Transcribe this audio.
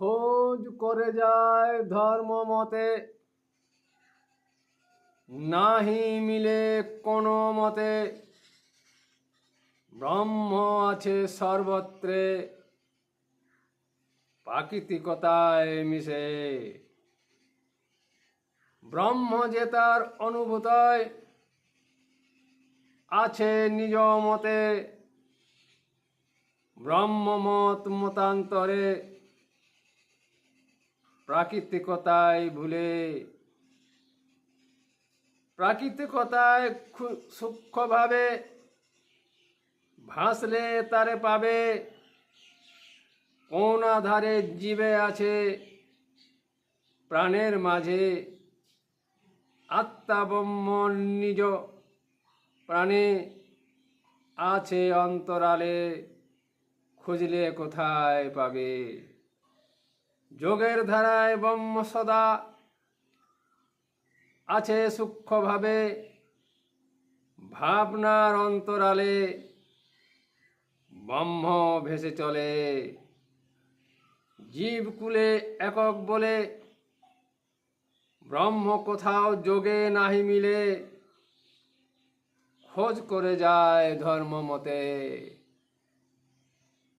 খোঁজ করে যায় ধর্ম মতে। নাহি মিলে কোনো মতে। ব্রহ্ম আছে সর্বত্রে। প্রাকৃতিকতায় মিশে। ব্রহ্ম যে তার অনুভূতায়, আছে নিজ মতে। ব্রহ্মমত মতান্তরে। প্রাকৃতিকতায় ভুলে। প্রাকৃতিকতায় সূক্ষ্মভাবে ভাসলে তারে পাবে। কোন আধারে জীবে আছে প্রাণের মাঝে। আত্মা ব্রহ্ম নিজ প্রাণে আছে অন্তরালে, খুঁজলে কোথায় পাবে? যোগের ধারায় ব্রহ্ম সদা আছে সূক্ষ্মভাবে, ভাবনার অন্তরালে ব্রহ্ম ভেসে চলে। জীবকুলে একক বলে, ব্রহ্ম কোথাও যোগে নাহি মিলে, খোঁজ করে যায় ধর্ম মতে।